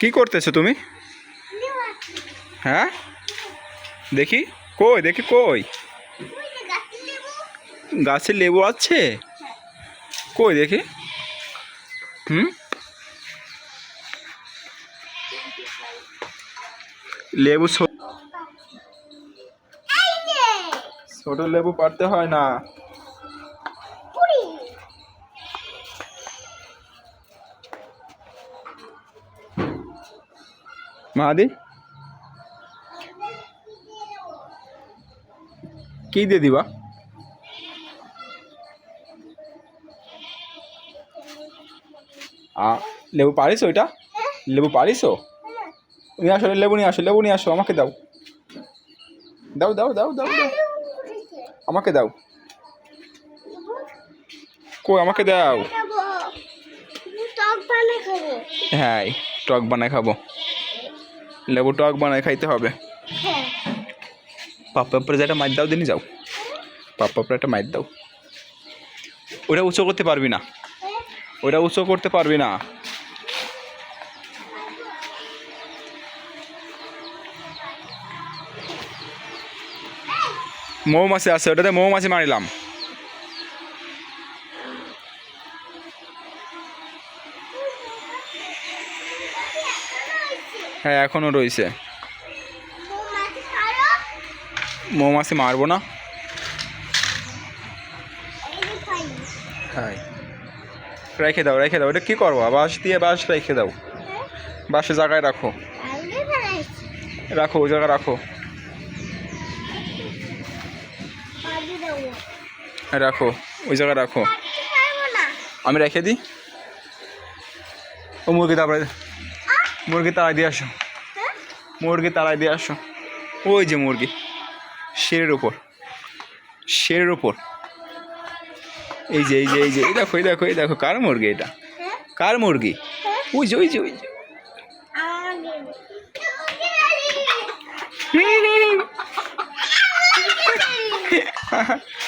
কি করতেছো তুমি? হ্যাঁ? দেখি কই দেখি কই? গাছে লেবু আছে? কই দেখি। হুম? লেবু ছোট লেবু পারতে হয় না। মাহাদি? কি দিয়ে দিবা? আ লেবু পারিস ওইটা লেবু পারিস নিয়ে আসো লেবু নিয়ে আসো লেবু নিয়ে আসো আমাকে দাও। দাও দাও দাও দাও দাও। আমাকে দাও। কই আমাকে দাও। হ্যাঁ টক বানায় খাব। লেবু টক বানায় খাইতে হবে। হ্যাঁ। পাপ্পা পরে যেটা মাইর দাও দিনই যাও। পাপ্পা পরে একটা মাইর দাও। ওটা উঁচু করতে পারবি না। ওটা উঁচু করতে পারবি না। মৌমাছি আছে ওটাতে মৌমাছি মারিলাম। হ্যাঁ এখনও রয়েছে। মৌমাছি মারবো না। হ্যাঁ রেখে দাও রেখে দাও। এটা কী করব? বাঁশ দিয়ে বাঁশ রেখে দাও। হ্যাঁ। বাঁশের জায়গায় রাখো। রাখো ওই জায়গায় রাখো। রাখো ওই জায়গায় রাখো। আমি রেখে দিই। ও মুরগি তারপরে মুরগি তাড়াই দিয়ে আসো। হ্যাঁ? মুরগি তাড়াই দিয়ে আসো। ওই যে মুরগি শেরের ওপর শেরের ওপর এই যে এই যে এই যে এই দেখো এই দেখো এই দেখো কার মুরগি এটা? হ্যাঁ? কার মুরগি? হ্যাঁ? ওই যে ওই যে ওই যে।